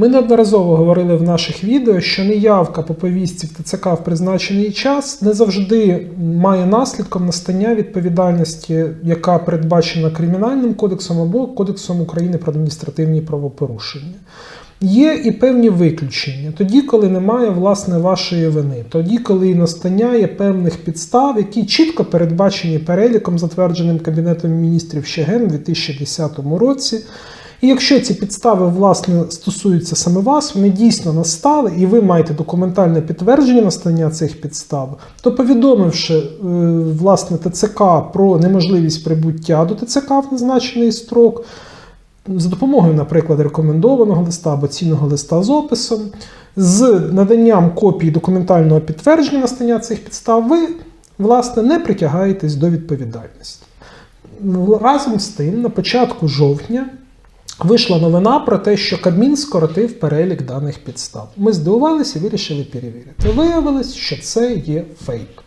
Ми неодноразово говорили в наших відео, що неявка по повістці в ТЦК в призначений час не завжди має наслідком настання відповідальності, яка передбачена Кримінальним кодексом або Кодексом України про адміністративні правопорушення. Є і певні виключення. Тоді, коли немає власне вашої вини, тоді, коли настання є певних підстав, які чітко передбачені переліком, затвердженим Кабінетом міністрів ще ген у 2010 році. І якщо ці підстави власне стосуються саме вас, вони дійсно настали, і ви маєте документальне підтвердження настання цих підстав, то повідомивши е, власне ТЦК про неможливість прибуття до ТЦК в назначений строк, за допомогою, наприклад, рекомендованого листа або цінного листа з описом, з наданням копії документального підтвердження настання цих підстав, ви власне не притягаєтесь до відповідальності. Разом з тим, на початку жовтня вийшла новина про те, що Кабмін скоротив перелік даних підстав. Ми здивувалися і вирішили перевірити. Виявилось, що це є фейк.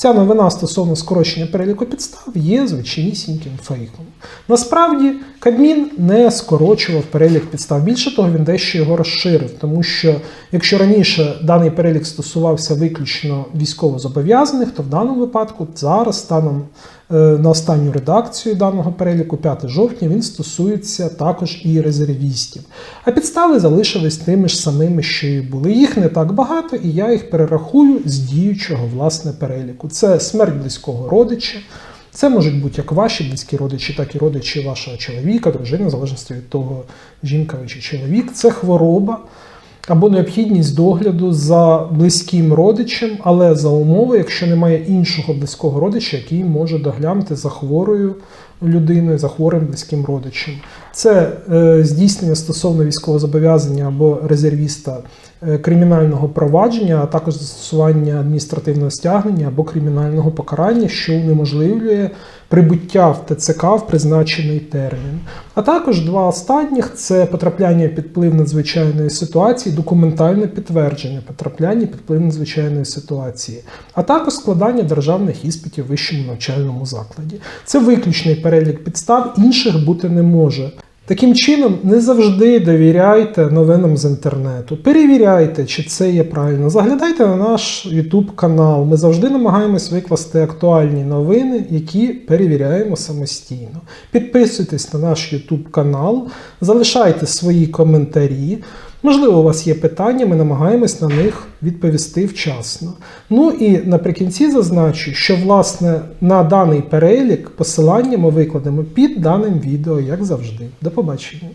Ця новина стосовно скорочення переліку підстав є звичайнісіньким фейком. Насправді, Кабмін не скорочував перелік підстав. Більше того, він дещо його розширив, тому що якщо раніше даний перелік стосувався виключно військовозобов'язаних, то в даному випадку зараз станом на останню редакцію даного переліку, 5 жовтня, він стосується також і резервістів. А підстави залишились тими ж самими, що і були. Їх не так багато, і я їх перерахую з діючого власне переліку. Це смерть близького родича. Це можуть бути як ваші близькі родичі, так і родичі вашого чоловіка, дружини, в залежності від того, жінка ви чи чоловік. Це хвороба або необхідність догляду за близьким родичем, але за умови, якщо немає іншого близького родича, який може доглянути за хворою людиною, за хворим близьким родичем. Це е, здійснення стосовно військовозобов'язання або резервіста е, кримінального провадження, а також застосування адміністративного стягнення або кримінального покарання, що унеможливлює прибуття в ТЦК в призначений термін. А також два останніх це потрапляння під вплив надзвичайної ситуації, документальне підтвердження потрапляння під вплив надзвичайної ситуації, а також складання державних іспитів в вищому навчальному закладі. Це виключний перелік підстав, інших бути не може. Таким чином, не завжди довіряйте новинам з інтернету. Перевіряйте, чи це є правильно. Заглядайте на наш YouTube канал. Ми завжди намагаємось викласти актуальні новини, які перевіряємо самостійно. Підписуйтесь на наш YouTube канал, залишайте свої коментарі. Можливо, у вас є питання, ми намагаємось на них відповісти вчасно. Ну і наприкінці зазначу, що власне на даний перелік посилання ми викладемо під даним відео, як завжди. До побачення.